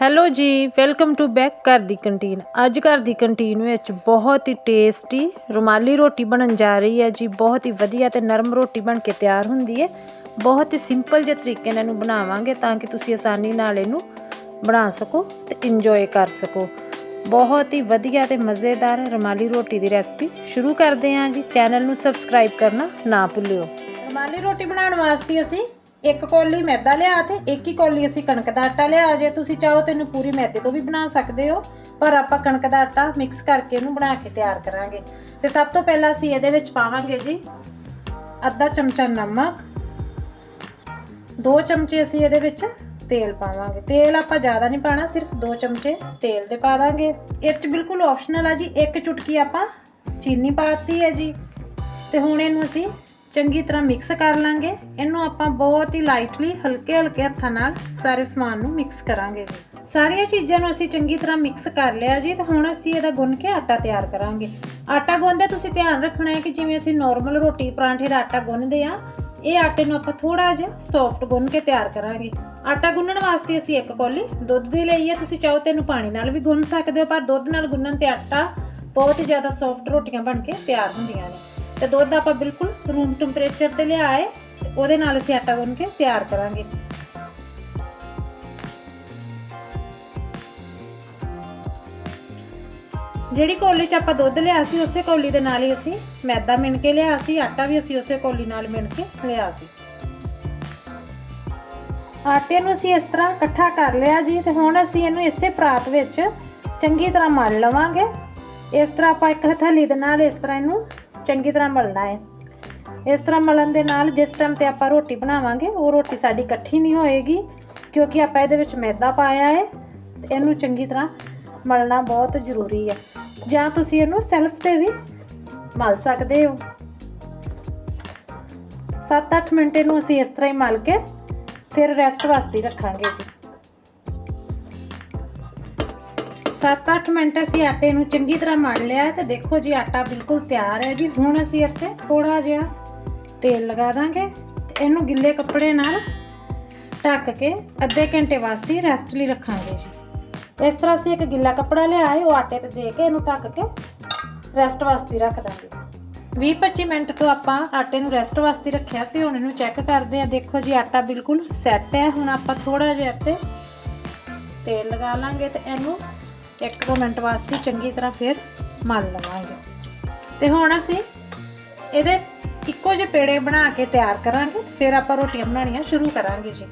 Hello ਜੀ, welcome to back ਘਰ ਦੀ canteen. ਅੱਜ ਘਰ ਦੀ ਕੰਟੀਨ ਵਿੱਚ ਬਹੁਤ ਹੀ ਟੇਸਟੀ ਰੁਮਾਲੀ ਰੋਟੀ ਬਣਨ ਜਾ ਰਹੀ ਹੈ ਜੀ। ਬਹੁਤ ਹੀ ਵਧੀਆ ਤੇ ਨਰਮ ਰੋਟੀ ਬਣ ਕੇ ਤਿਆਰ ਹੁੰਦੀ ਹੈ। ਬਹੁਤ ਹੀ ਸਿੰਪਲ ਜਿਹੇ ਤਰੀਕੇ ਨਾਲ ਇਹਨੂੰ ਬਣਾਵਾਂਗੇ ਤਾਂ ਕਿ ਤੁਸੀਂ ਆਸਾਨੀ ਨਾਲ ਇਹਨੂੰ ਬਣਾ ਸਕੋ ਤੇ ਇੰਜੋਏ ਕਰ ਸਕੋ। ਬਹੁਤ ਹੀ ਵਧੀਆ ਤੇ ਮਜ਼ੇਦਾਰ ਰੁਮਾਲੀ ਰੋਟੀ ਦੀ ਰੈਸਪੀ ਸ਼ੁਰੂ ਕਰਦੇ ਹਾਂ ਜੀ। ਚੈਨਲ ਨੂੰ ਸਬਸਕ੍ਰਾਈਬ ਕਰਨਾ ਨਾ ਭੁੱਲਿਓ। ਰੁਮਾਲੀ ਰੋਟੀ ਬਣਾਉਣ ਵਾਸਤੇ ਅਸੀਂ ਇੱਕ ਕੌਲੀ ਮੈਦਾ ਲਿਆ ਤੇ ਇੱਕ ਹੀ ਕੌਲੀ ਅਸੀਂ ਕਣਕ ਦਾ ਆਟਾ ਲਿਆ। ਜੇ ਤੁਸੀਂ ਚਾਹੋ ਤੇ ਇਹਨੂੰ ਪੂਰੀ ਮੈਦੇ ਤੋਂ ਵੀ ਬਣਾ ਸਕਦੇ ਹੋ, ਪਰ ਆਪਾਂ ਕਣਕ ਦਾ ਆਟਾ ਮਿਕਸ ਕਰਕੇ ਇਹਨੂੰ ਬਣਾ ਕੇ ਤਿਆਰ ਕਰਾਂਗੇ। ਤੇ ਸਭ ਤੋਂ ਪਹਿਲਾਂ ਅਸੀਂ ਇਹਦੇ ਵਿੱਚ ਪਾਵਾਂਗੇ ਜੀ ਅੱਧਾ ਚਮਚਾ ਨਮਕ, ਦੋ ਚਮਚੇ ਅਸੀਂ ਇਹਦੇ ਵਿੱਚ ਤੇਲ ਪਾਵਾਂਗੇ। ਤੇਲ ਆਪਾਂ ਜ਼ਿਆਦਾ ਨਹੀਂ ਪਾਣਾ, ਸਿਰਫ ਦੋ ਚਮਚੇ ਤੇਲ ਦੇ ਪਾ ਦਾਂਗੇ। ਇਹ ਚ ਬਿਲਕੁਲ ਆਪਸ਼ਨਲ ਆ ਜੀ, ਇੱਕ ਚੁਟਕੀ ਆਪਾਂ ਚੀਨੀ ਪਾਤੀ ਹੈ ਜੀ। ਤੇ ਹੁਣ ਇਹਨੂੰ ਅਸੀਂ ਚੰਗੀ ਤਰ੍ਹਾਂ ਮਿਕਸ ਕਰ ਲਾਂਗੇ। ਇਹਨੂੰ ਆਪਾਂ ਬਹੁਤ ਹੀ ਲਾਈਟਲੀ ਹਲਕੇ ਹਲਕੇ ਹੱਥਾਂ ਨਾਲ ਸਾਰੇ ਸਮਾਨ ਨੂੰ ਮਿਕਸ ਕਰਾਂਗੇ ਜੀ। ਸਾਰੀਆਂ ਚੀਜ਼ਾਂ ਨੂੰ ਅਸੀਂ ਚੰਗੀ ਤਰ੍ਹਾਂ ਮਿਕਸ ਕਰ ਲਿਆ ਜੀ ਤੇ ਹੁਣ ਅਸੀਂ ਇਹਦਾ ਗੁੰਨ ਕੇ ਆਟਾ ਤਿਆਰ ਕਰਾਂਗੇ। ਆਟਾ ਗੁੰਨਦੇ ਤੁਸੀਂ ਧਿਆਨ ਰੱਖਣਾ ਹੈ ਕਿ ਜਿਵੇਂ ਅਸੀਂ ਨਾਰਮਲ ਰੋਟੀ ਪਰਾਂਠੇ ਦਾ ਆਟਾ ਗੁੰਨਦੇ ਆ ਇਹ ਆਟੇ ਨੂੰ ਆਪਾਂ ਥੋੜਾ ਜਿਹਾ ਸੌਫਟ ਗੁੰਨ ਕੇ ਤਿਆਰ ਕਰਾਂਗੇ। ਆਟਾ ਗੁੰਨਣ ਵਾਸਤੇ ਅਸੀਂ ਇੱਕ ਕੌਲੀ ਦੁੱਧ ਦੀ ਲਈ ਹੈ। ਤੁਸੀਂ ਚਾਹੋ ਤੇ ਇਹਨੂੰ ਪਾਣੀ ਨਾਲ ਵੀ ਗੁੰਨ ਸਕਦੇ ਹੋ, ਪਰ ਦੁੱਧ ਨਾਲ ਗੁੰਨਣ ਤੇ ਆਟਾ ਬਹੁਤ ਹੀ ਜ਼ਿਆਦਾ ਸੌਫਟ ਰੋਟੀਆਂ ਬਣ ਕੇ ਤਿਆਰ ਹੁੰਦੀਆਂ ਨੇ। ਤੇ ਦੁੱਧ ਆਪਾਂ ਬਿਲਕੁਲ ਰੂਮ ਟੈਂਪਰੇਚਰ ਤੇ ਲਿਆਏ ਉਹਦੇ ਨਾਲ ਅਸੀਂ ਆਟਾ ਗੁੰਨ ਕੇ ਤਿਆਰ ਕਰਾਂਗੇ। ਜਿਹੜੀ ਕੌਲੀ 'ਚ ਆਪਾਂ ਦੁੱਧ ਲਿਆ ਸੀ, ਉਸੇ ਕੌਲੀ ਦੇ ਨਾਲ ਹੀ ਅਸੀਂ ਮੈਦਾ ਮਿਣ ਕੇ ਲਿਆ ਸੀ, ਆਟਾ ਵੀ ਅਸੀਂ ਉਸੇ ਕੌਲੀ ਨਾਲ ਮਿਣ ਕੇ ਲਿਆ ਸੀ। ਆਟੇ ਨੂੰ ਅਸੀਂ ਇਸ ਤਰ੍ਹਾਂ ਇਕੱਠਾ ਕਰ ਲਿਆ ਜੀ ਤੇ ਹੁਣ ਅਸੀਂ ਇਹਨੂੰ ਇਸੇ ਪਰਾਤ ਵਿੱਚ ਚੰਗੀ ਤਰ੍ਹਾਂ ਮਲ ਲਵਾਂਗੇ। ਇਸ ਤਰ੍ਹਾਂ ਆਪਾਂ ਇੱਕ ਹਥੇਲੀ ਦੇ ਨਾਲ ਇਸ ਤਰ੍ਹਾਂ ਇਹਨੂੰ ਚੰਗੀ ਤਰ੍ਹਾਂ ਮਲਣਾ ਹੈ। ਇਸ ਤਰ੍ਹਾਂ ਮਲਣ ਦੇ ਨਾਲ ਜਿਸ ਟਾਈਮ ਤੇ ਆਪਾਂ ਰੋਟੀ ਬਣਾਵਾਂਗੇ, ਉਹ ਰੋਟੀ ਸਾਡੀ ਇਕੱਠੀ ਨਹੀਂ ਹੋਏਗੀ, ਕਿਉਂਕਿ ਆਪਾਂ ਇਹਦੇ ਵਿੱਚ ਮੈਦਾ ਪਾਇਆ ਹੈ, ਤੇ ਇਹਨੂੰ ਚੰਗੀ ਤਰ੍ਹਾਂ ਮਲਣਾ ਬਹੁਤ ਜ਼ਰੂਰੀ ਹੈ। ਜਾਂ ਤੁਸੀਂ ਇਹਨੂੰ ਸੈਲਫ ਤੇ ਵੀ ਮਲ ਸਕਦੇ ਹੋ। 7-8 ਮਿੰਟ ਇਹਨੂੰ ਅਸੀਂ ਇਸ ਤਰ੍ਹਾਂ ਹੀ ਮਲ ਕੇ ਫਿਰ ਰੈਸਟ ਵਾਸਤੇ ਰੱਖਾਂਗੇ ਜੀ। 7-8 ਮਿੰਟ ਅਸੀਂ ਆਟੇ ਨੂੰ ਚੰਗੀ ਤਰ੍ਹਾਂ ਮਲ ਲਿਆ ਹੈ ਤੇ ਦੇਖੋ ਜੀ ਆਟਾ ਬਿਲਕੁਲ ਤਿਆਰ ਹੈ ਜੀ। ਹੁਣ ਅਸੀਂ ਇੱਥੇ ਥੋੜਾ ਜਿਹਾ ਤੇਲ ਲਗਾ ਦਾਂਗੇ ਤੇ ਇਹਨੂੰ ਗਿੱਲੇ ਕੱਪੜੇ ਨਾਲ ਢੱਕ ਕੇ ਅੱਧੇ ਘੰਟੇ ਵਾਸਤੇ ਰੈਸਟ ਲਈ ਰੱਖਾਂਗੇ ਜੀ। ਇਸ ਤਰ੍ਹਾਂ ਅਸੀਂ ਇੱਕ ਗਿੱਲਾ ਕੱਪੜਾ ਲਿਆਏ ਉਹ ਆਟੇ ਤੇ ਦੇ ਕੇ ਇਹਨੂੰ ਢੱਕ ਕੇ ਰੈਸਟ ਵਾਸਤੇ ਰੱਖ ਦਾਂਗੇ। 20-25 ਮਿੰਟ ਤੋਂ ਆਪਾਂ ਆਟੇ ਨੂੰ ਰੈਸਟ ਵਾਸਤੇ ਰੱਖਿਆ ਸੀ, ਹੁਣ ਇਹਨੂੰ ਚੈੱਕ ਕਰਦੇ ਆ ਦੇਖੋ ਜੀ ਆਟਾ ਬਿਲਕੁਲ ਸੈੱਟ ਹੈ, ਹੁਣ ਆਪਾਂ ਥੋੜਾ ਜਿਹਾ ਤੇ ਤੇਲ ਲਗਾ ਲਾਂਗੇ ਤੇ ਇਹਨੂੰ 1-2 ਮਿੰਟ ਵਾਸਤੇ ਚੰਗੀ ਤਰ੍ਹਾਂ ਫਿਰ ਮਲ ਲਵਾਂਗੇ। ਤੇ ਹੁਣ ਅਸੀਂ ਇਹਦੇ ਇੱਕੋ ਜਿਹੇ ਪੇੜੇ ਬਣਾ ਕੇ ਤਿਆਰ ਕਰਾਂਗੇ, ਫਿਰ ਆਪਾਂ ਰੋਟੀਆਂ ਬਣਾਉਣੀਆਂ ਸ਼ੁਰੂ ਕਰਾਂਗੇ ਜੀ।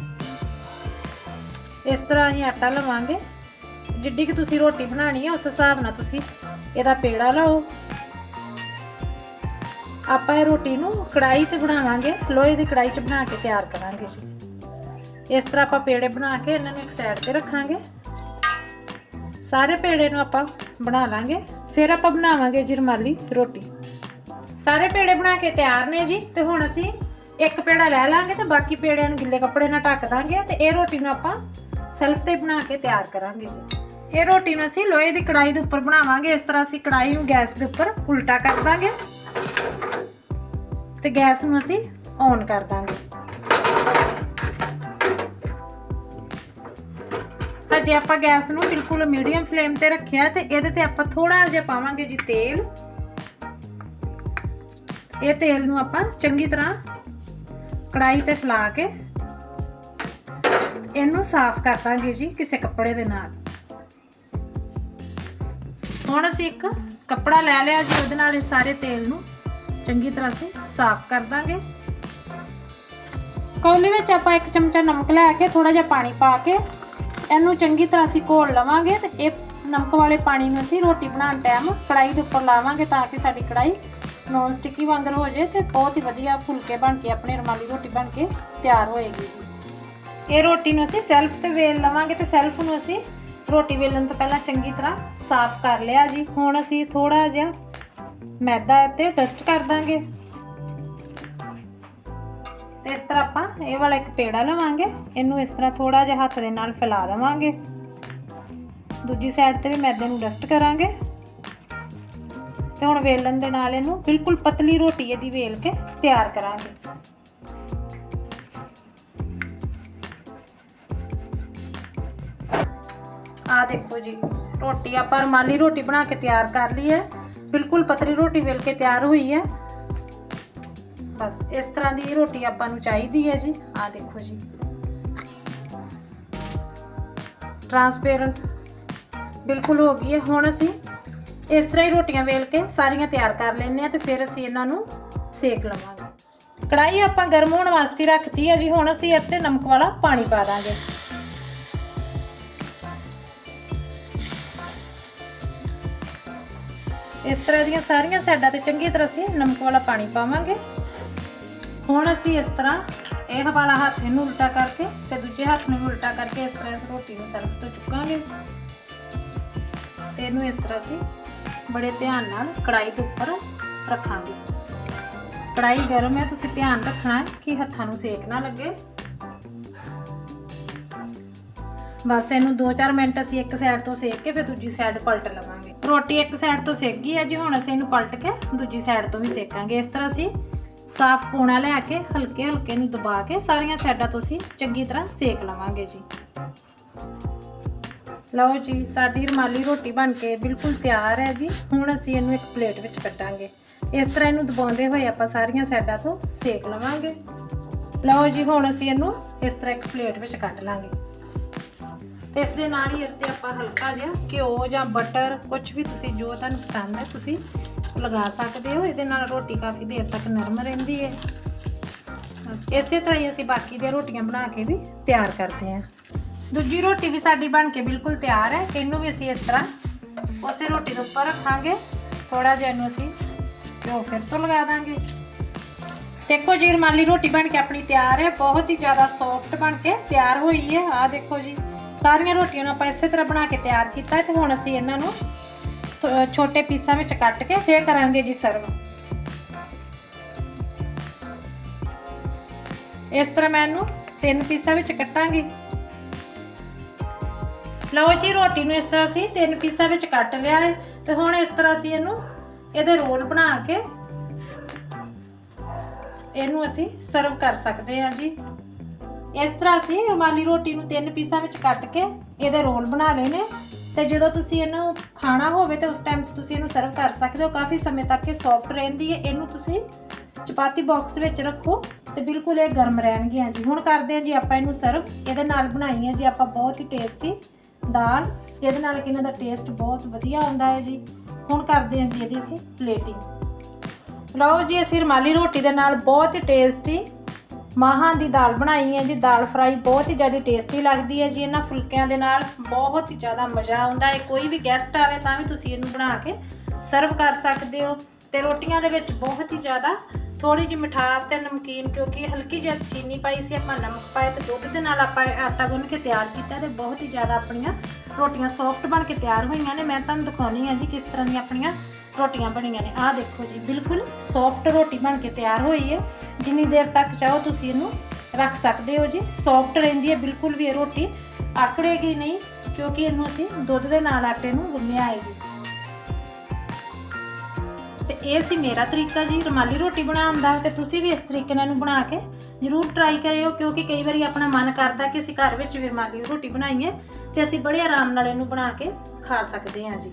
ਇਸ ਤਰ੍ਹਾਂ ਹੀ ਆਟਾ ਲਵਾਂਗੇ। ਜਿੱਡੀ ਕਿ ਤੁਸੀਂ ਰੋਟੀ ਬਣਾਣੀ ਹੈ ਉਸ ਹਿਸਾਬ ਨਾਲ ਤੁਸੀਂ ਇਹਦਾ ਪੇੜਾ ਲਾਓ। ਆਪਾਂ ਇਹ ਰੋਟੀ ਨੂੰ ਕੜਾਈ ਤੇ ਬਣਾਵਾਂਗੇ, ਲੋਹੇ ਦੀ ਕੜਾਈ 'ਚ ਬਣਾ ਕੇ ਤਿਆਰ ਕਰਾਂਗੇ ਜੀ। ਇਸ ਤਰ੍ਹਾਂ ਆਪਾਂ ਪੇੜੇ ਬਣਾ ਕੇ ਇਹਨਾਂ ਨੂੰ ਇੱਕ ਸਾਈਡ ਤੇ ਰੱਖਾਂਗੇ। ਸਾਰੇ ਪੇੜੇ ਨੂੰ ਆਪਾਂ ਬਣਾ ਲਾਂਗੇ, ਫਿਰ ਆਪਾਂ ਬਣਾਵਾਂਗੇ ਜੀ ਰੁਮਾਲੀ ਰੋਟੀ। ਸਾਰੇ ਪੇੜੇ ਬਣਾ ਕੇ ਤਿਆਰ ਨੇ ਜੀ, ਤੇ ਹੁਣ ਅਸੀਂ ਇੱਕ ਪੇੜਾ ਲੈ ਲਾਂਗੇ ਤੇ ਬਾਕੀ ਪੇੜਿਆਂ ਨੂੰ ਗਿੱਲੇ ਕੱਪੜੇ ਨਾਲ ਢੱਕ ਦਾਂਗੇ ਤੇ ਇਹ ਰੋਟੀ ਨੂੰ ਆਪਾਂ ਸੈਲਫ ਤੇ ਬਣਾ ਕੇ ਤਿਆਰ ਕਰਾਂਗੇ ਜੀ। ਇਹ ਰੋਟੀ ਨੂੰ ਅਸੀਂ ਲੋਹੇ ਦੀ ਕੜਾਈ ਦੇ ਉੱਪਰ ਬਣਾਵਾਂਗੇ, ਇਸ ਤਰ੍ਹਾਂ ਅਸੀਂ ਕੜਾਈ ਨੂੰ ਗੈਸ ਦੇ ਉੱਪਰ ਉਲਟਾ ਕਰ ਦਾਂਗੇ ਤੇ ਗੈਸ ਨੂੰ ਅਸੀਂ ਔਨ ਕਰ ਦਾਂਗੇ। ਜੇ ਆਪਾਂ ਗੈਸ ਨੂੰ ਬਿਲਕੁਲ ਮੀਡੀਅਮ ਫਲੇਮ ਤੇ ਰੱਖਿਆ ਤੇ ਇਹਦੇ ਤੇ ਆਪਾਂ ਥੋੜਾ ਜਿਹਾ ਪਾਵਾਂਗੇ ਜੀ ਤੇਲ। ਇਹ ਤੇਲ ਨੂੰ ਆਪਾਂ ਚੰਗੀ ਤਰ੍ਹਾਂ ਕੜਾਈ ਤੇ ਫਲਾ ਕੇ ਇਹਨੂੰ ਸਾਫ਼ ਕਰ ਦਾਂਗੇ ਜੀ ਕਿਸੇ ਕੱਪੜੇ ਦੇ ਨਾਲ। ਹੁਣ ਅਸੀਂ ਇੱਕ ਕੱਪੜਾ ਲੈ ਲਿਆ ਜੀ, ਉਹਦੇ ਨਾਲ ਇਹ ਸਾਰੇ ਤੇਲ ਨੂੰ ਚੰਗੀ ਤਰ੍ਹਾਂ ਅਸੀਂ ਸਾਫ਼ ਕਰ ਦਾਂਗੇ। ਕੌਲੀ ਵਿੱਚ ਆਪਾਂ ਇੱਕ ਚਮਚਾ ਨਮਕ ਲੈ ਕੇ ਥੋੜਾ ਜਿਹਾ ਪਾਣੀ ਪਾ ਕੇ ਇਹਨੂੰ ਚੰਗੀ ਤਰ੍ਹਾਂ ਅਸੀਂ ਘੋਲ ਲਵਾਂਗੇ ਤੇ ਇਹ ਨਮਕ ਵਾਲੇ ਪਾਣੀ ਨੂੰ ਅਸੀਂ ਰੋਟੀ ਬਣਾਉਣ ਟਾਈਮ ਕੜਾਈ ਦੇ ਉੱਪਰ ਲਾਵਾਂਗੇ ਤਾਂ ਕਿ ਸਾਡੀ ਕੜਾਈ ਨੌਨ ਸਟਿਕੀ ਵਾਂਗਰ ਹੋ ਜਾਏ ਤੇ ਬਹੁਤ ਹੀ ਵਧੀਆ ਫੁਲਕੇ ਬਣ ਕੇ, ਆਪਣੇ ਰੁਮਾਲੀ ਰੋਟੀ ਬਣ ਕੇ ਤਿਆਰ ਹੋਏਗੀ। ਇਹ ਰੋਟੀ ਨੂੰ ਅਸੀਂ ਸੈਲਫ ਤੇ ਵੇਲ ਲਵਾਂਗੇ ਤੇ ਸੈਲਫ ਨੂੰ ਅਸੀਂ ਰੋਟੀ ਵੇਲਣ ਤੋਂ ਪਹਿਲਾਂ ਚੰਗੀ ਤਰ੍ਹਾਂ ਸਾਫ਼ ਕਰ ਲਿਆ ਜੀ। ਹੁਣ ਅਸੀਂ ਥੋੜਾ ਜਿਹਾ ਮੈਦਾ ਇੱਥੇ ਡਸਟ ਕਰ ਦਾਂਗੇ। ਤੇ ਇਸ ਤਰ੍ਹਾਂ ਆਪਾਂ ਇਹ ਵਾਲਾ ਇੱਕ ਪੇੜਾ ਲਵਾਂਗੇ। ਇਹਨੂੰ ਇਸ ਤਰ੍ਹਾਂ ਥੋੜਾ ਜਿਹਾ ਹੱਥ ਦੇ ਨਾਲ ਫੈਲਾ ਦੇਵਾਂਗੇ। ਦੂਜੀ ਸਾਈਡ ਤੇ ਵੀ ਮੈਦੇ ਨੂੰ ਡਸਟ ਕਰਾਂਗੇ। ਤੇ ਹੁਣ ਵੇਲਣ ਦੇ ਨਾਲ ਇਹਨੂੰ ਬਿਲਕੁਲ ਪਤਲੀ ਰੋਟੀ ਇਹਦੀ ਵੇਲ ਕੇ ਤਿਆਰ ਕਰਾਂਗੇ। ਆ ਦੇਖੋ ਜੀ, ਰੋਟੀ ਆਪਾਂ ਰੁਮਾਲੀ ਰੋਟੀ ਬਣਾ ਕੇ ਤਿਆਰ ਕਰ ਲਈ ਹੈ। ਬਿਲਕੁਲ ਪਤਲੀ ਰੋਟੀ ਵੇਲ ਕੇ ਤਿਆਰ ਹੋਈ ਹੈ। ਬਸ ਇਸ ਤਰ੍ਹਾਂ ਦੀ ਰੋਟੀ ਆਪਾਂ ਨੂੰ ਚਾਹੀਦੀ ਹੈ ਜੀ। ਆ ਦੇਖੋ ਜੀ। ਟਰਾਂਸਪੇਰੈਂਟ ਬਿਲਕੁਲ ਹੋ ਗਈ ਹੈ। ਹੁਣ ਅਸੀਂ ਇਸ ਤਰ੍ਹਾਂ ਹੀ ਰੋਟੀਆਂ ਵੇਲ ਕੇ ਸਾਰੀਆਂ ਤਿਆਰ ਕਰ ਲੈਣੇ ਆ ਤੇ ਫਿਰ ਅਸੀਂ ਇਹਨਾਂ ਨੂੰ ਸੇਕ ਲਵਾਂਗੇ। ਕੜਾਈ ਆਪਾਂ ਗਰਮ ਹੋਣ ਵਾਸਤੇ ਰੱਖਤੀ ਹੈ ਜੀ। ਹੁਣ ਅਸੀਂ ਇੱਥੇ ਨਮਕ ਵਾਲਾ ਪਾਣੀ ਪਾ ਦਾਂਗੇ। ਇਸ ਤਰ੍ਹਾਂ ਦੀਆਂ ਸਾਰੀਆਂ ਸਾਈਡਾਂ ਤੇ ਚੰਗੀ ਤਰ੍ਹਾਂ ਅਸੀਂ ਨਮਕ ਵਾਲਾ ਪਾਣੀ ਪਾਵਾਂਗੇ। ਹੁਣ ਅਸੀਂ ਇਸ ਤਰ੍ਹਾਂ ਇਹ ਵਾਲਾ ਹੱਥ ਇਹਨੂੰ ਉਲਟਾ ਕਰਕੇ ਤੇ ਦੂਜੇ ਹੱਥ ਨੂੰ ਵੀ ਉਲਟਾ ਕਰਕੇ ਇਸ ਤਰ੍ਹਾਂ ਇਸ ਰੋਟੀ ਨੂੰ ਸਰਫ ਤੋਂ ਚੁੱਕਾਂਗੇ। ਤੇ ਇਹਨੂੰ ਇਸ ਤਰ੍ਹਾਂ ਅਸੀਂ ਬੜੇ ਧਿਆਨ ਨਾਲ ਕੜਾਈ ਦੇ ਉੱਪਰ ਰੱਖਾਂਗੇ। ਕੜਾਈ ਗਰਮ ਹੈ, ਤੁਸੀਂ ਧਿਆਨ ਰੱਖਣਾ ਹੈ ਕਿ ਹੱਥਾਂ ਨੂੰ ਸੇਕ ਨਾ ਲੱਗੇ। ਬਸ ਇਹਨੂੰ 2-4 ਮਿੰਟ ਅਸੀਂ ਇੱਕ ਸਾਈਡ ਤੋਂ ਸੇਕ ਕੇ ਫਿਰ ਦੂਜੀ ਸਾਈਡ ਪਲਟ ਲਵਾਂਗੇ। ਰੋਟੀ ਇੱਕ ਸਾਈਡ ਤੋਂ ਸੇਕ ਗਈ ਹੈ ਜੀ, ਹੁਣ ਅਸੀਂ ਇਹਨੂੰ ਪਲਟ ਕੇ ਦੂਜੀ ਸਾਈਡ ਤੋਂ ਵੀ ਸੇਕਾਂਗੇ। ਇਸ ਤਰ੍ਹਾਂ ਅਸੀਂ ਸਾਫ਼ ਪੋਣਾ ਲੈ ਕੇ, ਹਲਕੇ ਹਲਕੇ ਨੂੰ ਦਬਾ ਕੇ ਸਾਰੀਆਂ ਸਾਈਡਾਂ ਤੋਂ ਅਸੀਂ ਚੰਗੀ ਤਰ੍ਹਾਂ ਸੇਕ ਲਵਾਂਗੇ ਜੀ। ਲਓ ਜੀ, ਸਾਡੀ ਰੁਮਾਲੀ ਰੋਟੀ ਬਣ ਕੇ ਬਿਲਕੁਲ ਤਿਆਰ ਹੈ ਜੀ। ਹੁਣ ਅਸੀਂ ਇਹਨੂੰ ਇੱਕ ਪਲੇਟ ਵਿੱਚ ਕੱਟਾਂਗੇ ਇਸ ਤਰ੍ਹਾਂ ਇਹਨੂੰ ਦਬਾਉਂਦੇ ਹੋਏ ਆਪਾਂ ਸਾਰੀਆਂ ਸਾਈਡਾਂ ਤੋਂ ਸੇਕ ਲਵਾਂਗੇ। ਲਓ ਜੀ, ਹੁਣ ਅਸੀਂ ਇਹਨੂੰ ਇਸ ਤਰ੍ਹਾਂ ਇੱਕ ਪਲੇਟ ਵਿੱਚ ਕੱਢ ਲਾਂਗੇ। ਤੇ ਇਸ ਦੇ ਨਾਲ ਹੀ ਇੱਥੇ ਆਪਾਂ ਹਲਕਾ ਜਿਹਾ ਘਿਓ ਜਾਂ ਬਟਰ ਕੁਝ ਵੀ ਤੁਸੀਂ ਜੋ ਤੁਹਾਨੂੰ ਪਸੰਦ ਹੈ, ਤੁਸੀਂ ਲਗਾ ਸਕਦੇ ਹੋ, ਇਹਦੇ ਨਾਲ ਰੋਟੀ ਕਾਫੀ ਦੇਰ ਤੱਕ ਨਰਮ ਰਹਿੰਦੀ ਹੈ। ਬਸ ਇਸੇ ਤਰ੍ਹਾਂ ਹੀ ਅਸੀਂ ਬਾਕੀ ਦੀਆਂ ਰੋਟੀਆਂ ਬਣਾ ਕੇ ਵੀ ਤਿਆਰ ਕਰਦੇ ਹਾਂ। ਦੂਜੀ ਰੋਟੀ ਵੀ ਸਾਡੀ ਬਣ ਕੇ ਬਿਲਕੁਲ ਤਿਆਰ ਹੈ, ਇਹਨੂੰ ਵੀ ਅਸੀਂ ਇਸ ਤਰ੍ਹਾਂ ਉਸੇ ਰੋਟੀ ਦੇ ਉੱਪਰ ਰੱਖਾਂਗੇ। ਥੋੜਾ ਜਿਹਾ ਇਹਨੂੰ ਅਸੀਂ ਘਿਓ ਫਿਰ ਤੋਂ ਲਗਾ ਦਾਂਗੇ। ਦੇਖੋ ਜੀ, ਰੁਮਾਲੀ ਰੋਟੀ ਬਣ ਕੇ ਆਪਣੀ ਤਿਆਰ ਹੈ, ਬਹੁਤ ਹੀ ਜ਼ਿਆਦਾ ਸੌਫਟ ਬਣ ਕੇ ਤਿਆਰ ਹੋਈ ਹੈ। ਆਹ ਦੇਖੋ ਜੀ, ਸਾਰੀਆਂ ਰੋਟੀਆਂ ਨੂੰ ਆਪਾਂ ਇਸੇ ਤਰ੍ਹਾਂ ਬਣਾ ਕੇ ਤਿਆਰ ਕੀਤਾ ਹੈ ਤੇ ਹੁਣ ਅਸੀਂ ਇਹਨਾਂ ਨੂੰ ਛੋਟੇ ਪੀਸਾਂ ਵਿੱਚ ਕੱਟ ਕੇ ਫੇਰ ਕਰਾਂਗੇ ਜੀ ਸਰਵ। ਇਸ ਤਰ੍ਹਾਂ ਮੈਂ ਇਹਨੂੰ ਤਿੰਨ ਪੀਸਾਂ ਵਿੱਚ ਕੱਟਾਂਗੀ। ਲਓ ਜੀ, ਰੋਟੀ ਨੂੰ ਇਸ ਤਰ੍ਹਾਂ ਅਸੀਂ ਤਿੰਨ ਪੀਸਾਂ ਵਿੱਚ ਕੱਟ ਲਿਆ ਹੈ ਤੇ ਹੁਣ ਇਸ ਤਰ੍ਹਾਂ ਅਸੀਂ ਇਹਨੂੰ ਇਹਦੇ ਰੋਲ ਬਣਾ ਕੇ ਇਹਨੂੰ ਅਸੀਂ ਸਰਵ ਕਰ ਸਕਦੇ ਹਾਂ ਜੀ। ਇਸ ਤਰ੍ਹਾਂ ਅਸੀਂ ਰੁਮਾਲੀ ਰੋਟੀ ਨੂੰ ਤਿੰਨ ਪੀਸਾਂ ਵਿੱਚ ਕੱਟ ਕੇ ਇਹਦੇ ਰੋਲ ਬਣਾ ਲਏ ਨੇ। ਤੇ ਜਦੋਂ ਤੁਸੀਂ ਇਹਨੂੰ ਖਾਣਾ ਹੋਵੇ ਤੇ ਉਸ ਟਾਈਮ ਤੁਸੀਂ ਇਹਨੂੰ ਸਰਵ ਕਰ ਸਕਦੇ ਹੋ। ਕਾਫੀ ਸਮੇਂ ਤੱਕ ਇਹ ਸੌਫਟ ਰਹਿੰਦੀ ਹੈ। ਇਹਨੂੰ ਤੁਸੀਂ ਚਪਾਤੀ ਬਾਕਸ ਵਿੱਚ ਰੱਖੋ ਤੇ ਬਿਲਕੁਲ ਇਹ ਗਰਮ ਰਹਿਣਗੀਆਂ ਜੀ ਹੁਣ ਕਰਦੇ ਹਾਂ ਜੀ ਆਪਾਂ ਇਹਨੂੰ ਸਰਵ ਇਹਦੇ ਨਾਲ ਬਣਾਈ ਹੈ ਜੀ ਆਪਾਂ ਬਹੁਤ ਹੀ ਟੇਸਟੀ ਦਾਲ। ਜਿਹਦੇ ਨਾਲ ਕਿ ਇਹਨਾਂ ਦਾ ਟੇਸਟ ਬਹੁਤ ਵਧੀਆ ਆਉਂਦਾ ਹੈ ਜੀ। ਹੁਣ ਕਰਦੇ ਹਾਂ ਜੀ ਇਹਦੀ ਅਸੀਂ ਪਲੇਟਿੰਗ ਲਓ ਜੀ, ਅਸੀਂ ਰੁਮਾਲੀ ਰੋਟੀ ਦੇ ਨਾਲ ਬਹੁਤ ਹੀ ਟੇਸਟੀ ਮਾਹਾਂ ਦੀ ਦਾਲ ਬਣਾਈ ਹੈ ਜੀ, ਦਾਲ ਫਰਾਈ ਬਹੁਤ ਹੀ ਜ਼ਿਆਦਾ ਟੇਸਟੀ ਲੱਗਦੀ ਹੈ ਜੀ, ਇਹਨਾਂ ਫੁਲਕਿਆਂ ਦੇ ਨਾਲ ਬਹੁਤ ਹੀ ਜ਼ਿਆਦਾ ਮਜ਼ਾ ਆਉਂਦਾ ਹੈ। ਕੋਈ ਵੀ ਗੈਸਟ ਆਵੇ ਤਾਂ ਵੀ ਤੁਸੀਂ ਇਹਨੂੰ ਬਣਾ ਕੇ ਸਰਵ ਕਰ ਸਕਦੇ ਹੋ ਤੇ ਰੋਟੀਆਂ ਦੇ ਵਿੱਚ ਬਹੁਤ ਹੀ ਜ਼ਿਆਦਾ ਥੋੜੀ ਜਿਹੀ ਮਿਠਾਸ ਤੇ ਨਮਕੀਨ ਕਿਉਂਕਿ ਹਲਕੀ ਜਿਹੀ ਚੀਨੀ ਪਾਈ ਸੀ, ਆਪਾਂ ਨਮਕ ਪਾਇਆ ਤੇ ਦੁੱਧ ਦੇ ਨਾਲ ਆਪਾਂ ਆਟਾ ਗੁੰਨ ਕੇ ਤਿਆਰ ਕੀਤਾ ਤੇ ਬਹੁਤ ਹੀ ਜ਼ਿਆਦਾ ਆਪਣੀਆਂ ਰੋਟੀਆਂ ਸੌਫਟ ਬਣ ਕੇ ਤਿਆਰ ਹੋਈਆਂ ਨੇ। ਮੈਂ ਤੁਹਾਨੂੰ ਦਿਖਾਉਣੀ ਹੈ ਜੀ ਕਿਸ ਤਰ੍ਹਾਂ ਦੀਆਂ ਆਪਣੀਆਂ ਰੋਟੀਆਂ ਬਣੀਆਂ ਨੇ। ਆਹ ਦੇਖੋ ਜੀ, ਬਿਲਕੁਲ ਸੌਫਟ ਰੋਟੀ ਬਣ ਕੇ ਤਿਆਰ ਹੋਈ ਹੈ। ਜਿੰਨੀ ਦੇਰ ਤੱਕ ਚਾਹੋ ਤੁਸੀਂ ਇਹਨੂੰ ਰੱਖ ਸਕਦੇ ਹੋ ਜੀ। ਸੌਫਟ ਰਹਿੰਦੀ ਹੈ, ਬਿਲਕੁਲ ਵੀ ਇਹ ਰੋਟੀ ਆਕੜੇਗੀ ਨਹੀਂ, ਕਿਉਂਕਿ ਇਹਨੂੰ ਅਸੀਂ ਦੁੱਧ ਦੇ ਨਾਲ ਆਟੇ ਨੂੰ ਗੁੰਨਿਆ ਹੈ ਜੀ। ਤੇ ਇਹ ਸੀ ਮੇਰਾ ਤਰੀਕਾ ਜੀ, ਰੁਮਾਲੀ ਰੋਟੀ ਬਣਾਉਣ ਦਾ। ਤੇ ਤੁਸੀਂ ਵੀ ਇਸ ਤਰੀਕੇ ਨਾਲ ਇਹਨੂੰ ਬਣਾ ਕੇ ਜ਼ਰੂਰ ਟਰਾਈ ਕਰਿਓ, ਕਿਉਂਕਿ ਕਈ ਵਾਰੀ ਆਪਣਾ ਮਨ ਕਰਦਾ ਕਿ ਅਸੀਂ ਘਰ ਵਿੱਚ ਵੀ ਰੁਮਾਲੀ ਰੋਟੀ ਬਣਾਈਏ ਤੇ ਅਸੀਂ ਬੜੇ ਆਰਾਮ ਨਾਲ ਇਹਨੂੰ ਬਣਾ ਕੇ ਖਾ ਸਕਦੇ ਹਾਂ ਜੀ।